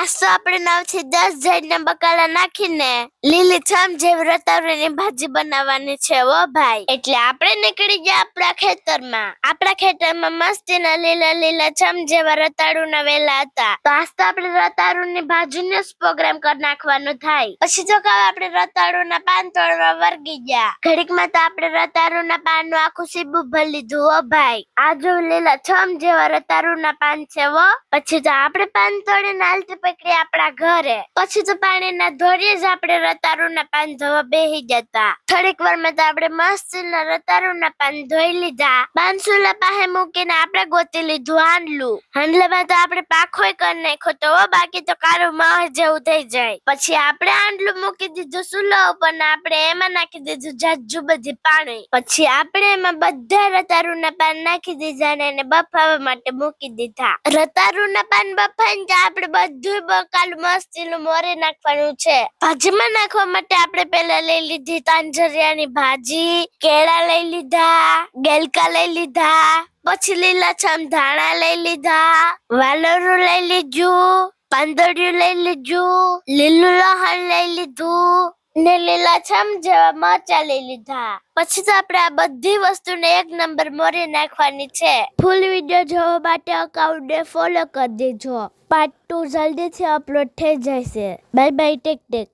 આજ તો આપણે નવથી દસ જણના બકાલા નાખીને લીલી છમ જેવી રતાવરીની ભાજી બનાવવાની છે ઓ ભાઈ. એટલે આપણે નીકળી ગયા આપણા ખેતરમાં. આપણા ખેતરમાં મસ્તીના લીલા લીલા છમ જેવા રતાળુના વેલા હતા. તો આજ તો આપણે રતાળુની ભાજીનો જ પ્રોગ્રામ કરી નાખવાનો થાય. પછી તો કહો આપણે રતાળુના પાન તોડવા વર્ગી ગયા. ઘડીકમાં તો આપણે રતાળુના પાનનું આખું સીબું ભરી લીધું ઓ ભાઈ. આ જો લીલા છમ જેવા રતાળુના પાન છે વો પછી તો આપણે પાન તોડીને હાલતી પકડી આપણા ઘરે. પછી તો પાણીના ધોરીએ જ આપણે રતાળુના પાન ધોવા બેહી જતા. થોડીક વારમાં તો આપણે મસ્તીના રતાળુના પાન ધોઈ લીધા. બાંસુલા પાસે મૂકીને આપણે ગોતી લીધું હાંડલું. હાંડલામાં તો આપણે પાખોય કરી નાખ્યો તો બાકી તો કાળું માહ જેવું થઈ જાય. પછી આપણે હાંડલું મૂકી દીધું સુલા ઉપર ને આપણે એમાં નાખી દીધું જાજુ બધી પાણી. પછી આપણે એમાં બધા રતારુના પાન નાખી દીધા ને એને બફાવા માટે મૂકી દીધા. રતારુના પાન બફાઈને ત્યાં આપણે બધું બકાલું મસ્તીનું મોરે નાખવાનું છે. ભાજીમાં નાખવા માટે આપણે પેલા લઈ લીધી તાંજરિયાની ભાજી, કેળા લઈ લીધા, ગેલકા લઈ લીધા, પછી લીલાછમ ધાણા લઈ લીધા વાલરું લઈ લીધું, પાંદડિયું લઈ લીધું, લીલું લહણ લઈ લીધું ને લીલાછમ જેવા મરચા લઈ લીધા. પછી તો આપણે આ બધી વસ્તુને એક નંબર મોરી નાખવાની છે. ફૂલ વીડિયો જોવા માટે અકાઉન્ટને ફોલો કરી દેજો. પાર્ટ ટુ જલ્દીથી અપલોડ થઈ જશે. Bye bye take take.